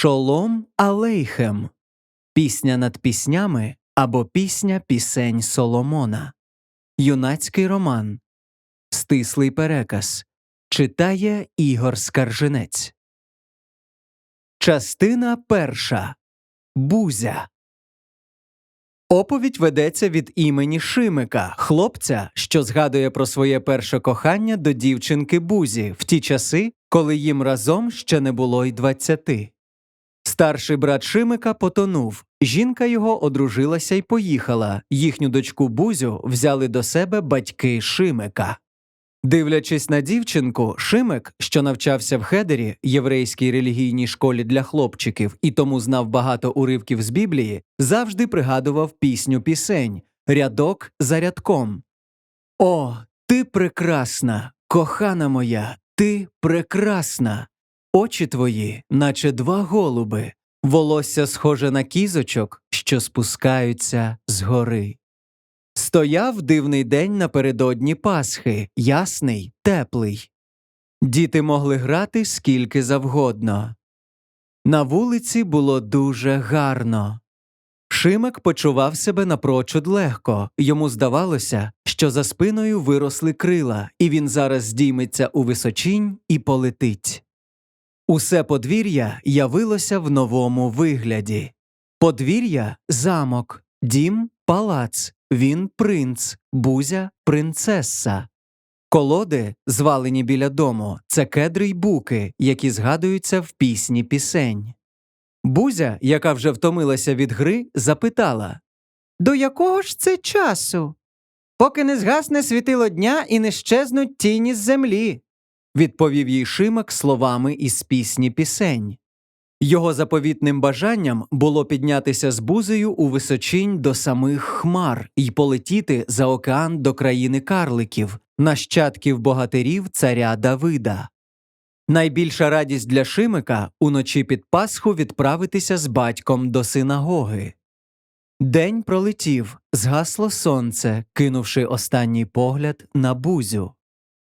Шолом Алейхем. Пісня над піснями або Пісня пісень Соломона. Юнацький роман. Стислий переказ. Читає Ігор Скаржинець. Частина перша. Бузя. Оповідь ведеться від імені Шимика, хлопця, що згадує про своє перше кохання до дівчинки Бузі в ті часи, коли їм разом ще не було й двадцяти. Старший брат Шимика потонув. Жінка його одружилася й поїхала. Їхню дочку Бузю взяли до себе батьки Шимика. Дивлячись на дівчинку, Шимик, що навчався в Хедері, єврейській релігійній школі для хлопчиків, і тому знав багато уривків з Біблії, завжди пригадував пісню пісень, рядок за рядком. О, ти прекрасна, кохана моя, ти прекрасна. Очі твої, наче два голуби, волосся схоже на кізочок, що спускаються згори. Стояв дивний день напередодні Пасхи, ясний, теплий. Діти могли грати скільки завгодно. На вулиці було дуже гарно. Шимик почував себе напрочуд легко, йому здавалося, що за спиною виросли крила, і він зараз здійметься у височінь і полетить. Усе подвір'я явилося в новому вигляді. Подвір'я замок, дім палац, він принц, бузя принцеса. Колоди, звалені біля дому, це кедри й буки, які згадуються в пісні пісень. Бузя, яка вже втомилася від гри, запитала До якого ж це часу? Поки не згасне світило дня і не щезнуть тіні з землі, відповів їй Шимак словами із пісні пісень. Його заповітним бажанням було піднятися з бузею у височинь до самих хмар і полетіти за океан до країни карликів, нащадків богатирів царя Давида. Найбільша радість для Шимика уночі під Пасху відправитися з батьком до синагоги. День пролетів, згасло сонце, кинувши останній погляд на бузю.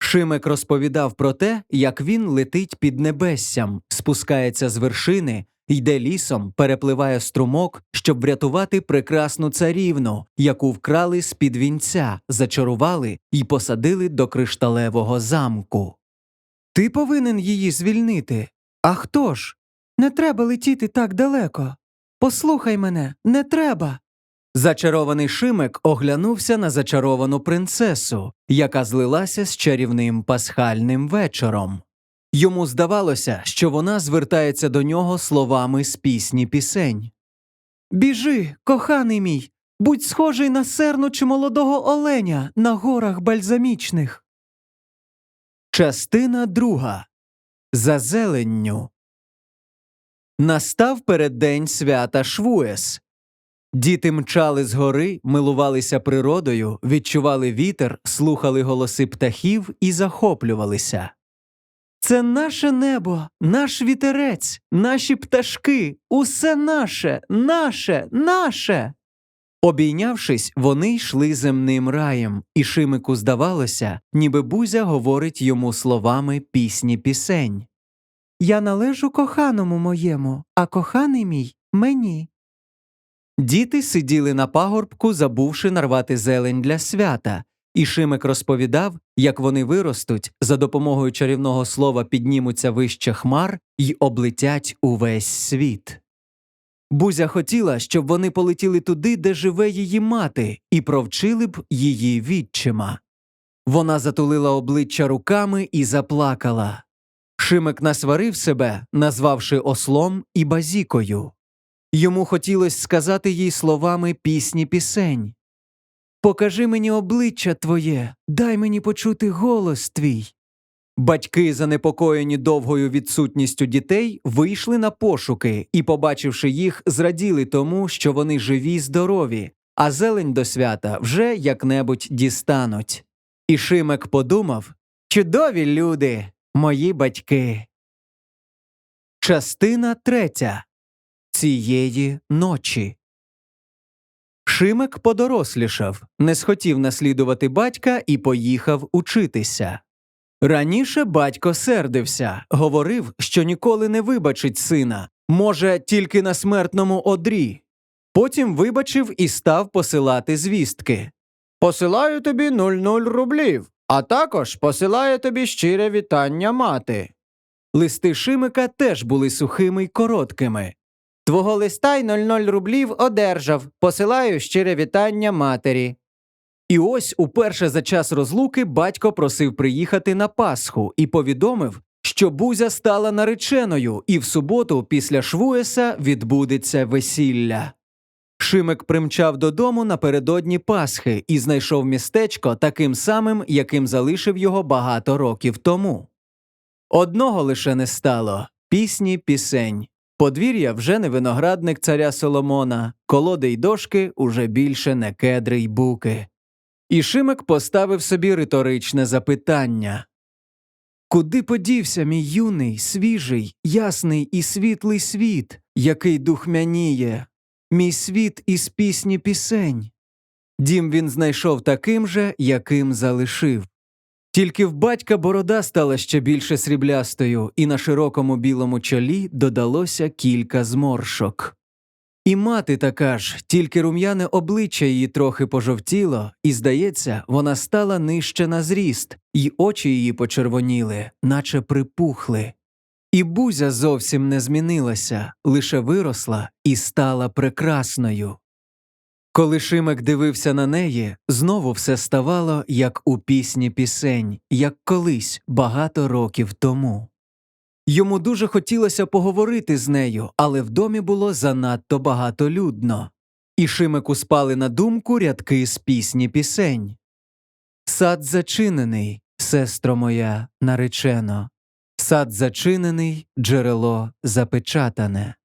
Шимик розповідав про те, як він летить під небессям, спускається з вершини, йде лісом, перепливає струмок, щоб врятувати прекрасну царівну, яку вкрали з під вінця, зачарували і посадили до кришталевого замку. Ти повинен її звільнити. А хто ж? Не треба летіти так далеко. Послухай мене, не треба. Зачарований Шимик оглянувся на зачаровану принцесу, яка злилася з чарівним пасхальним вечором. Йому здавалося, що вона звертається до нього словами з пісні пісень. Біжи, коханий мій, будь схожий на серну чи молодого оленя на горах бальзамічних. Частина друга. За зеленню. Настав переддень свята Швуес. Діти мчали з гори, милувалися природою, відчували вітер, слухали голоси птахів і захоплювалися. Це наше небо, наш вітерець, наші пташки, усе наше, наше, наше. Обійнявшись, вони йшли земним раєм, і Шимику здавалося, ніби Бузя говорить йому словами пісні пісень. Я належу коханому моєму, а коханий мій мені. Діти сиділи на пагорбку, забувши нарвати зелень для свята, і Шимик розповідав, як вони виростуть, за допомогою чарівного слова піднімуться вище хмар й облетять увесь світ. Бузя хотіла, щоб вони полетіли туди, де живе її мати, і провчили б її відчима. Вона затулила обличчя руками і заплакала. Шимик насварив себе, назвавши ослом і базікою. Йому хотілося сказати їй словами пісні пісень Покажи мені обличчя твоє, дай мені почути голос твій. Батьки, занепокоєні довгою відсутністю дітей, вийшли на пошуки і, побачивши їх, зраділи тому, що вони живі й здорові, а зелень до свята вже як-небудь дістануть. І Шимек подумав Чудові люди, мої батьки. Частина третя цієї ночі. Шимик подорослішав, не схотів наслідувати батька і поїхав учитися. Раніше батько сердився, говорив, що ніколи не вибачить сина, Може, тільки на смертному одрі. Потім вибачив і став посилати звістки. Посилаю тобі 00 рублів, а також посилаю тобі щире вітання мати. Листи Шимика теж були сухими й короткими. Твого листа й 00 рублів одержав. Посилаю щире вітання матері. І ось уперше за час розлуки батько просив приїхати на Пасху і повідомив, що Бузя стала нареченою, і в суботу після Швуеса відбудеться весілля. Шимик примчав додому напередодні Пасхи і знайшов містечко таким самим, яким залишив його багато років тому. Одного лише не стало пісні пісень. Подвір'я вже не виноградник царя Соломона, колоди й дошки уже більше не кедри й буки. І Шимик поставив собі риторичне запитання Куди подівся мій юний, свіжий, ясний і світлий світ, який духмяніє, мій світ із пісні пісень? Дім він знайшов таким же, яким залишив. Тільки в батька борода стала ще більше сріблястою, і на широкому білому чолі додалося кілька зморшок. І мати така ж, тільки рум'яне обличчя її трохи пожовтіло, і, здається, вона стала нижче на зріст, і очі її почервоніли, наче припухли. І бузя зовсім не змінилася, лише виросла і стала прекрасною. Коли Шимик дивився на неї, знову все ставало, як у пісні пісень, як колись багато років тому. Йому дуже хотілося поговорити з нею, але в домі було занадто багатолюдно, і Шимику спали на думку рядки з пісні пісень. Сад зачинений, сестро моя, наречено, сад зачинений, джерело запечатане.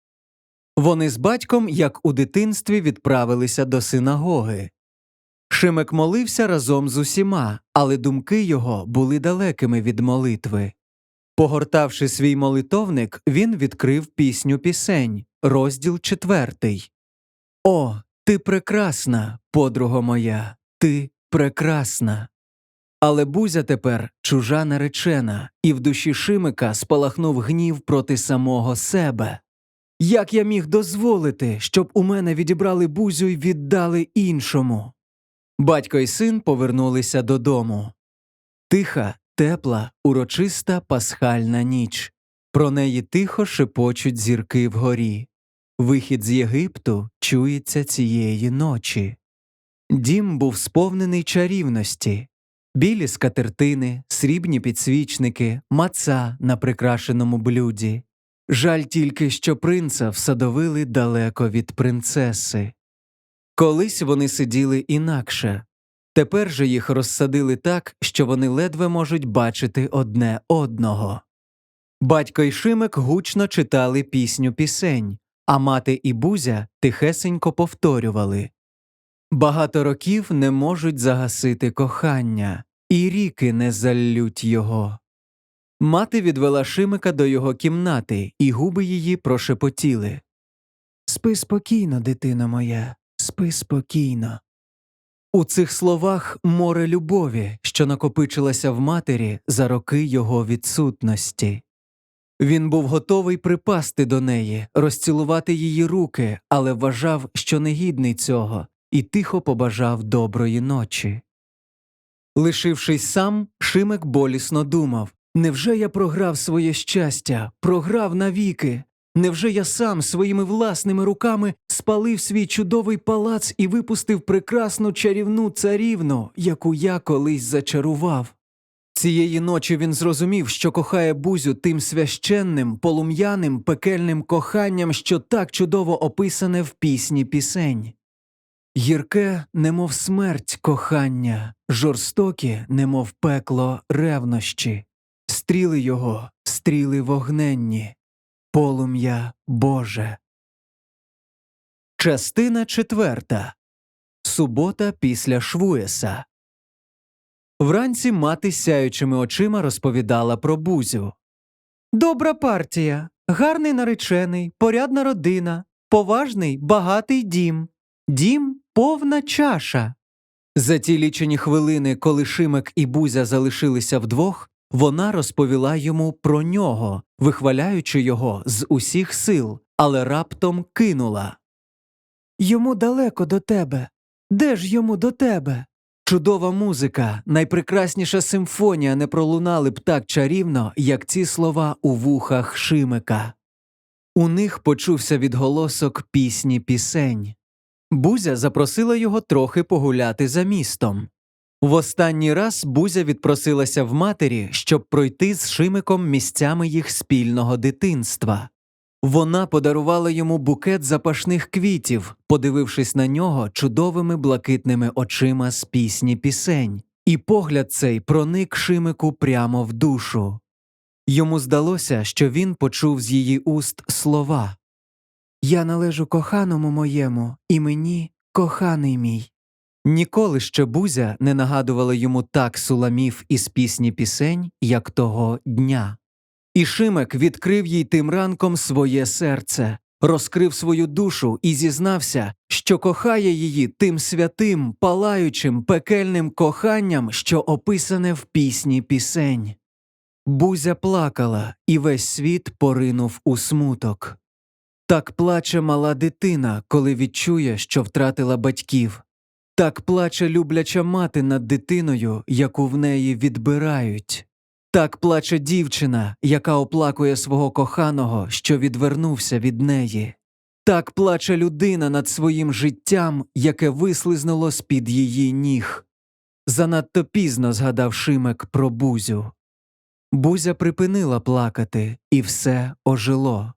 Вони з батьком, як у дитинстві, відправилися до синагоги. Шимик молився разом з усіма, але думки його були далекими від молитви. Погортавши свій молитовник, він відкрив пісню пісень, розділ четвертий. О, ти прекрасна, подруго моя, ти прекрасна. Але бузя тепер чужа наречена, і в душі Шимика спалахнув гнів проти самого себе. Як я міг дозволити, щоб у мене відібрали бузю й віддали іншому? Батько й син повернулися додому. Тиха, тепла, урочиста пасхальна ніч. Про неї тихо шепочуть зірки вгорі. Вихід з Єгипту чується цієї ночі. Дім був сповнений чарівності, білі скатертини, срібні підсвічники, маца на прикрашеному блюді. Жаль тільки, що принца всадовили далеко від принцеси. Колись вони сиділи інакше, тепер же їх розсадили так, що вони ледве можуть бачити одне одного. Батько й Шимик гучно читали пісню пісень, а мати і Бузя тихесенько повторювали Багато років не можуть загасити кохання, і ріки не заллють його. Мати відвела Шимика до його кімнати, і губи її прошепотіли. Спи спокійно, дитино моя, спи спокійно. У цих словах море любові, що накопичилася в матері за роки його відсутності. Він був готовий припасти до неї, розцілувати її руки, але вважав, що не гідний цього, і тихо побажав доброї ночі. Лишившись сам, Шимик болісно думав Невже я програв своє щастя, програв навіки? Невже я сам своїми власними руками спалив свій чудовий палац і випустив прекрасну чарівну царівну, яку я колись зачарував? Цієї ночі він зрозумів, що кохає Бузю тим священним, полум'яним, пекельним коханням, що так чудово описане в пісні пісень. Гірке, немов смерть кохання, жорстокі, немов пекло ревнощі, стріли його, стріли вогненні, полум'я Боже. Частина четверта. Субота після Швуеса. Вранці мати сяючими очима розповідала про бузю. Добра партія, гарний наречений, порядна родина, поважний, багатий дім, дім повна чаша. За ті лічені хвилини, коли Шимик і Бузя залишилися вдвох, вона розповіла йому про нього, вихваляючи його з усіх сил, але раптом кинула. Йому далеко до тебе. Де ж йому до тебе? Чудова музика, найпрекрасніша симфонія не пролунали б так чарівно, як ці слова у вухах Шимика. У них почувся відголосок пісні пісень. Бузя запросила його трохи погуляти за містом. В останній раз Бузя відпросилася в матері, щоб пройти з Шимиком місцями їх спільного дитинства. Вона подарувала йому букет запашних квітів, подивившись на нього чудовими блакитними очима з пісні пісень, і погляд цей проник Шимику прямо в душу. Йому здалося, що він почув з її уст слова Я належу коханому моєму, і мені коханий мій. Ніколи ще Бузя не нагадувала йому так суламів із пісні пісень, як того дня. І Шимек відкрив їй тим ранком своє серце, розкрив свою душу і зізнався, що кохає її тим святим, палаючим, пекельним коханням, що описане в пісні пісень. Бузя плакала, і весь світ поринув у смуток. Так плаче мала дитина, коли відчує, що втратила батьків. Так плаче любляча мати над дитиною, яку в неї відбирають. Так плаче дівчина, яка оплакує свого коханого, що відвернувся від неї. Так плаче людина над своїм життям, яке вислизнуло з під її ніг. Занадто пізно згадав Шимек про Бузю. Бузя припинила плакати, і все ожило.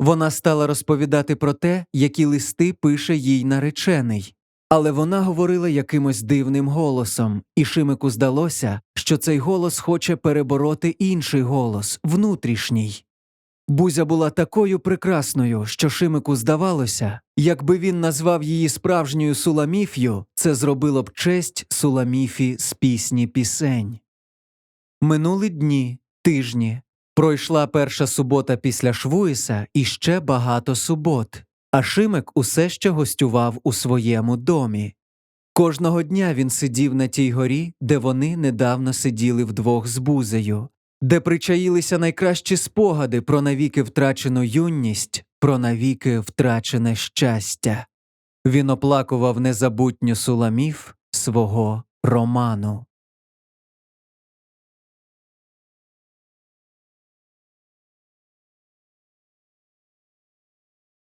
Вона стала розповідати про те, які листи пише їй наречений, але вона говорила якимось дивним голосом, і Шимику здалося, що цей голос хоче перебороти інший голос, внутрішній. Бузя була такою прекрасною, що Шимику здавалося, якби він назвав її справжньою Суламіф'ю, це зробило б честь Суламіфі з пісні пісень. Минули дні, тижні. Пройшла перша субота після Швуїса і ще багато субот, а Шимик усе ще гостював у своєму домі. Кожного дня він сидів на тій горі, де вони недавно сиділи вдвох з бузею, де причаїлися найкращі спогади про навіки втрачену юність, про навіки втрачене щастя. Він оплакував незабутню суламів свого роману.